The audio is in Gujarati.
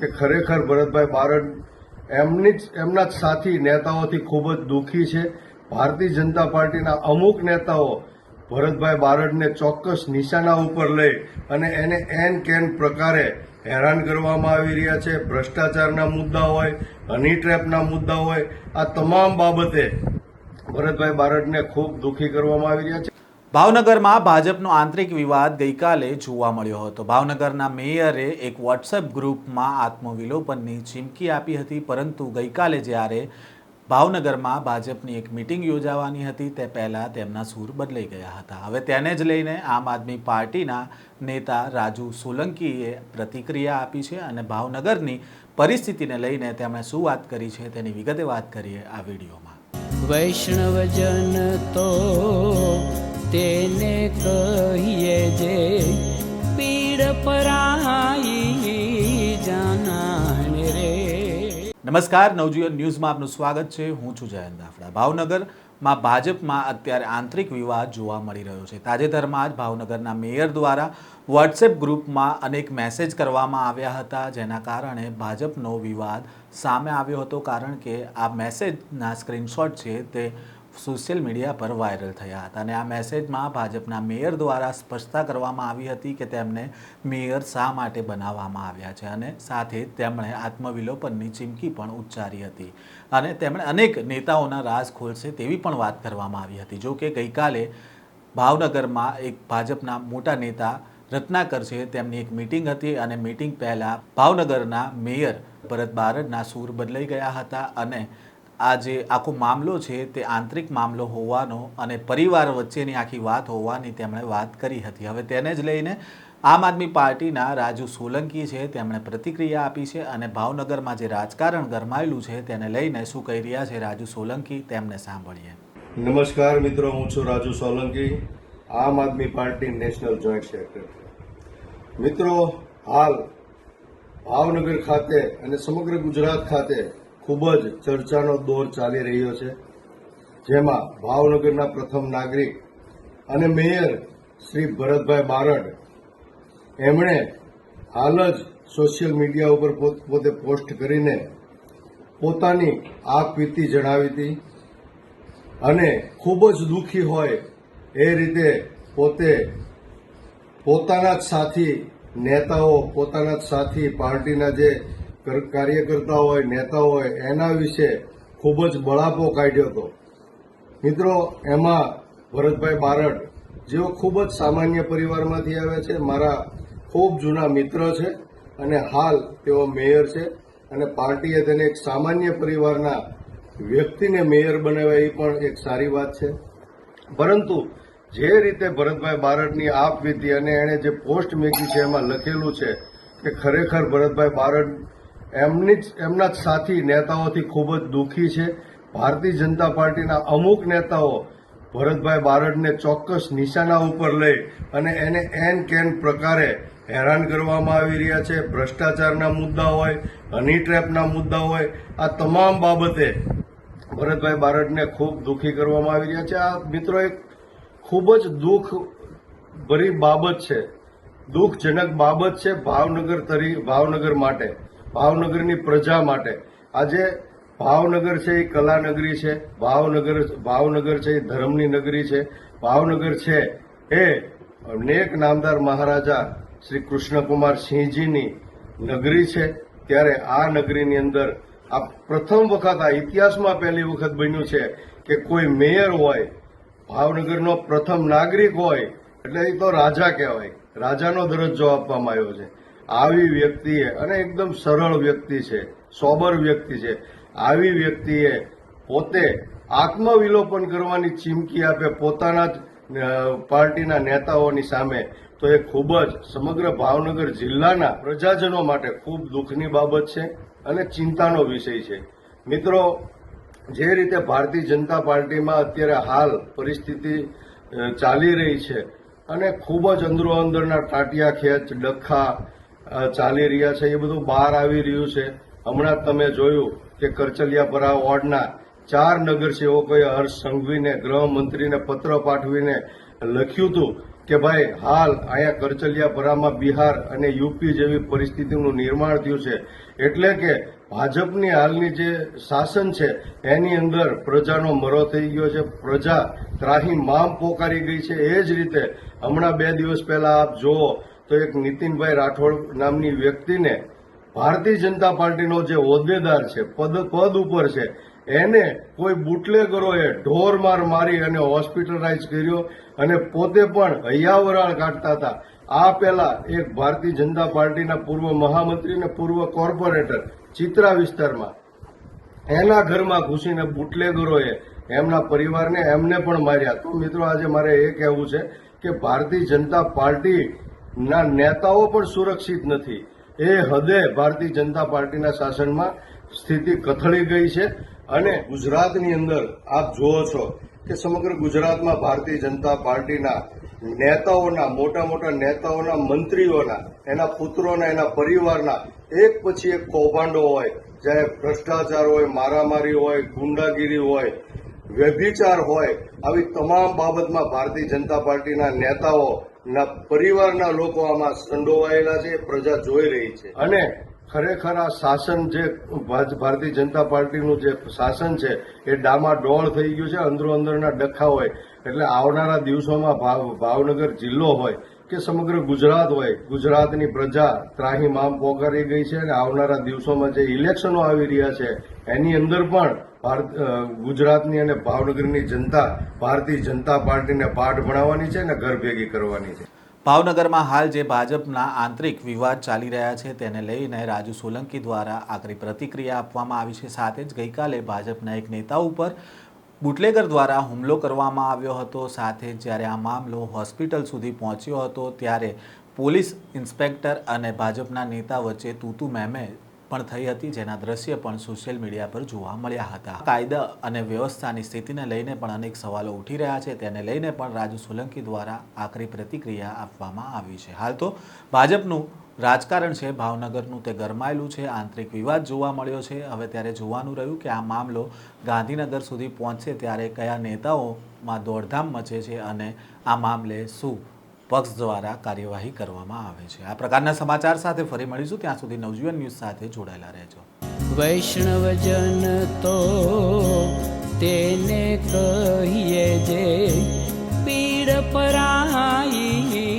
કે ખરેખર ભરતભાઈ બારડ એમની જ, એમના જ સાથી નેતાઓથી ખૂબ જ દુઃખી છે. ભારતીય જનતા પાર્ટીના અમુક નેતાઓ ભરતભાઈ બારડને ચોક્કસ નિશાના ઉપર લઈ અને એને એન કેન પ્રકારે હેરાન કરવામાં આવી રહ્યા છે. ભ્રષ્ટાચારના મુદ્દા હોય, હની ટ્રેપના મુદ્દા હોય, આ તમામ બાબતે ભરતભાઈ બારડને ખૂબ દુઃખી કરવામાં આવી રહ્યા છે. ભાવનગરમાં ભાજપનો આંતરિક વિવાદ ગઈકાલે જોવા મળ્યો હતો. ભાવનગરના મેયરે એક વોટ્સએપ ગ્રુપમાં આત્મવિલોપનની ચીમકી આપી હતી, પરંતુ ગઈકાલે જ્યારે ભાવનગરમાં ભાજપની એક મિટિંગ યોજાવાની હતી, તે પહેલાં તેમના સૂર બદલાઈ ગયા હતા. હવે તેને જ લઈને આમ આદમી પાર્ટીના નેતા રાજુ સોલંકીએ પ્રતિક્રિયા આપી છે અને ભાવનગરની પરિસ્થિતિને લઈને તેમણે શું વાત કરી છે તેની વિગતે વાત કરીએ આ વિડીયોમાં. વૈષ્ણવજન તો તેને કહીએ જે પીડ પરાઈ જાનાને રે. નમસ્કાર, નવજીવન ન્યૂઝમાં આપનું સ્વાગત છે. હું છું જયંત દાફડા. ભાવનગરમાં ભાજપમાં અત્યારે આંતરિક વિવાદ જોવા મળી રહ્યો છે. તાજેતરમાં જ ભાવનગરના મેયર દ્વારા વોટ્સએપ ગ્રુપમાં અનેક મેસેજ કરવામાં આવ્યા હતા, જેના કારણે ભાજપનો વિવાદ સામે આવ્યો હતો, કારણ કે આ મેસેજના સ્ક્રીનશોટ છે તે સોશિયલ મીડિયા પર વાયરલ થયા હતા અને આ મેસેજમાં ભાજપના મેયર દ્વારા સ્પષ્ટતા કરવામાં આવી હતી કે તેમને મેયર શા માટે બનાવવામાં આવ્યા છે અને સાથે તેમણે આત્મવિલોપનની ચીમકી પણ ઉચ્ચારી હતી અને તેમણે અનેક નેતાઓના રાજ ખોલશે તેવી પણ વાત કરવામાં આવી હતી. જો કે ગઈકાલે ભાવનગરમાં એક ભાજપના મોટા નેતા રત્નાકર છે, તેમની એક મિટિંગ હતી અને મિટિંગ પહેલાં ભાવનગરના મેયર ભરત બારડના સૂર બદલાઈ ગયા હતા અને આ જે આખો મામલો છે તે આંતરિક મામલો હોવાનો અને પરિવાર વચ્ચેની આખી વાત હોવાની તેમણે વાત કરી હતી. હવે તેને જ લઈને આમ આદમી પાર્ટીના રાજુ સોલંકી છે તેમણે પ્રતિક્રિયા આપી છે અને ભાવનગરમાં જે રાજકારણ ગરમાયેલું છે તેને લઈને શું કહી રહ્યા છે રાજુ સોલંકી તેમને સાંભળીએ. નમસ્કાર મિત્રો, હું છું Raju Solanki, Aam Aadmi party national joint secretary. મિત્રો, હાલ ભાવનગર ખાતે અને સમગ્ર ગુજરાત ખાતે ખૂબ જ ચર્ચાનો દોર ચાલી રહ્યો છે, જેમાં ભાવનગરના પ્રથમ નાગરિક અને મેયર શ્રી ભરતભાઈ બારડ, એમણે હાલ જ સોશિયલ મીડિયા ઉપર પોત- પોસ્ટ કરીને પોતાની આપવીતી જણાવી હતી અને ખૂબ જ દુઃખી હોય એ રીતે પોતે પોતાના જ સાથી નેતાઓ, પોતાના જ સાથી પાર્ટીના જે કાર્યકર્તા હોય નેતા હોય, એના વિશે ખૂબ જ બળાપો કાઢ્યો હતો. મિત્રો, એમાં ભરતભાઈ બારડ, જેઓ ખૂબ જ સામાન્ય પરિવારમાંથી આવે છે, મારા ખૂબ જૂના મિત્ર છે અને હાલ તેઓ મેયર છે અને પાર્ટીએ તેને એક સામાન્ય પરિવારના વ્યક્તિને મેયર બનાવ્યા, એ પણ એક સારી વાત છે. પરંતુ જે રીતે ભરતભાઈ બારડની આપવીતી અને એણે જે પોસ્ટ મેકી છે, એમાં લખેલું છે કે ખરેખર ભરતભાઈ બારડ એમની જ, એમના જ સાથી નેતાઓથી ખૂબ જ દુઃખી છે. ભારતીય જનતા પાર્ટીના અમુક નેતાઓ ભરતભાઈ બારડને ચોક્કસ નિશાના ઉપર લઈ અને એને એન કેન પ્રકારે હેરાન કરવામાં આવી રહ્યા છે. ભ્રષ્ટાચારના મુદ્દા હોય, હની ટ્રેપના મુદ્દા હોય, આ તમામ બાબતે ભરતભાઈ બારડને ખૂબ દુઃખી કરવામાં આવી રહ્યા છે. આ મિત્રો એક ખૂબ જ દુઃખ ભરી બાબત છે. દુઃખજનક બાબત છે ભાવનગર તરી, ભાવનગર માટે. ભાવનગરની પ્રજા માટે. આજે ભાવનગર છે એ કલાનગરી છે, ભાવનગર ભાવનગર છે એ ધર્મની નગરી છે, ભાવનગર છે એ નેક નામદાર મહારાજા શ્રી કૃષ્ણકુમાર સિંહજીની નગરી છે. ત્યારે આ નગરીની અંદર આ પ્રથમ વખત આ ઇતિહાસમાં પહેલી વખત બન્યું છે કે કોઈ મેયર હોય, ભાવનગરનો પ્રથમ નાગરિક હોય, એટલે એ તો રાજા કહેવાય. રાજાનો દરજ્જો આપવામાં આવ્યો છે. આવી વ્યક્તિએ, અને એકદમ સરળ વ્યક્તિ છે, સોબર વ્યક્તિ છે, આવી વ્યક્તિએ પોતે આત્મવિલોપન કરવાની ચીમકી આપે પોતાના જ પાર્ટીના નેતાઓની સામે, તો એ ખૂબ જ સમગ્ર ભાવનગર જિલ્લાના પ્રજાજનો માટે ખૂબ દુઃખની બાબત છે અને ચિંતાનો વિષય છે. મિત્રો, જે રીતે ભારતીય જનતા પાર્ટીમાં અત્યારે હાલ પરિસ્થિતિ ચાલી રહી છે અને ખૂબ જ અંદરો અંદરના ટાટિયા ખેંચ, ડખા ચાલી રહ્યા છે, એ બધું બહાર આવી રહ્યું છે. હમણાં તમે જોયું કે કરચલિયાપરા વોર્ડના ચાર નગરસેવકોએ હર્ષ સંઘવીને, ગૃહમંત્રીને પત્ર પાઠવીને લખ્યું હતું કે ભાઈ, હાલ અહીંયા કરચલિયા ભરામાં બિહાર અને યુપી જેવી પરિસ્થિતિનું નિર્માણ થયું છે. એટલે કે ભાજપની હાલની જે શાસન છે, એની અંદર પ્રજાનો મરો થઈ ગયો છે, પ્રજા ત્રાહી મામ પોકારી ગઈ છે. એ જ રીતે હમણાં બે દિવસ પહેલા આપ જુઓ તો એક નીતિનભાઈ રાઠોડ નામની વ્યક્તિને ભારતીય જનતા પાર્ટીનો જે હોદ્દેદાર છે, પદ પદ ઉપર છે, એને કોઈ બુટલેગરોએ ઢોર માર મારી અને હોસ્પિટલાઇઝ કર્યો અને પોતે પણ હૈયાવરાળ કાઢતા હતા. આ પહેલા એક ભારતીય જનતા પાર્ટીના પૂર્વ મહામંત્રી અને પૂર્વ કોર્પોરેટર ચિત્રા વિસ્તારમાં. એના ઘરમાં ઘૂસીને બુટલેગરોએ એમના પરિવારને એમને પણ માર્યા. તો મિત્રો આજે મારે એ કહેવું છે કે ભારતીય જનતા પાર્ટીના નેતાઓ પણ સુરક્ષિત નથી. એ હદે ભારતીય જનતા પાર્ટીના શાસનમાં સ્થિતિ કથળી ગઈ છે અને ગુજરાતની અંદર આપ જુઓ છો કે સમગ્ર ગુજરાતમાં ભારતીય જનતા પાર્ટીના નેતાઓના, મોટા મોટા નેતાઓના, મંત્રીઓના, એના પુત્રોના, એના પરિવારના એક પછી એક કૌભાંડો હોય, જ્યારે ભ્રષ્ટાચાર હોય, મારામારી હોય, ગુંડાગીરી હોય, વ્યભિચાર હોય, આવી તમામ બાબતમાં ભારતીય જનતા પાર્ટીના નેતાઓના પરિવારના લોકો આમાં સંડોવાયેલા છે, પ્રજા જોઈ રહી છે. અને ખરેખર આ શાસન જે ભારતીય જનતા પાર્ટીનું જે શાસન છે, એ ડામાડોળ થઈ ગયું છે અંદરો અંદરના ડખા હોય. એટલે આવનારા દિવસોમાં ભાવ ભાવનગર જિલ્લો હોય કે સમગ્ર ગુજરાત હોય, ગુજરાતની પ્રજા ત્રાહીમામ પોકારી ગઈ છે અને આવનારા દિવસોમાં જે ઇલેક્શનો આવી રહ્યા છે, એની અંદર પણ ભારત ગુજરાતની અને ભાવનગરની જનતા, ભારતીય જનતા પાર્ટીને પાઠ ભણાવવાની છે અને ઘર ભેગી કરવાની છે. ભાવનગરમાં હાલ જે ભાજપના આંતરિક વિવાદ ચાલી રહ્યા છે, તેને લઈને રાજુ સોલંકી દ્વારા આકરી પ્રતિક્રિયા આપવામાં આવી છે. સાથે જ ગઈકાલે ભાજપના એક નેતા ઉપર બુટલેગર દ્વારા હુમલો કરવામાં આવ્યો હતો. સાથે જ્યારે આ મામલો હોસ્પિટલ સુધી પહોંચ્યો હતો ત્યારે પોલીસ ઇન્સ્પેક્ટર અને ભાજપના નેતા વચ્ચે તૂતુ મેમે પણ થઈ હતી, જેના દ્રશ્ય પણ સોશિયલ મીડિયા પર જોવા મળ્યા હતા. કાયદા અને વ્યવસ્થાની સ્થિતિને લઈને પણ અનેક સવાલો ઉઠી રહ્યા છે. તેને લઈને પણ રાજુ સોલંકી દ્વારા આકરી પ્રતિક્રિયા આપવામાં આવી છે. હાલ તો ભાજપનું રાજકારણ છે, ભાવનગરનું તે ગરમાયેલું છે, આંતરિક વિવાદ જોવા મળ્યો છે. હવે ત્યારે જોવાનું રહ્યું કે આ મામલો ગાંધીનગર સુધી પહોંચશે ત્યારે કયા નેતાઓમાં દોડધામ મચે છે અને આ મામલે શું પક્ષ દ્વારા કાર્યવાહી કરવામાં આવે છે. આ પ્રકારના સમાચાર સાથે ફરી મળીશું. ત્યાં સુધી નવજીવન ન્યૂઝ સાથે જોડાયેલા રહેજો. વૈષ્ણવજન તો તેને કહીએ જે પીડ પરાઈ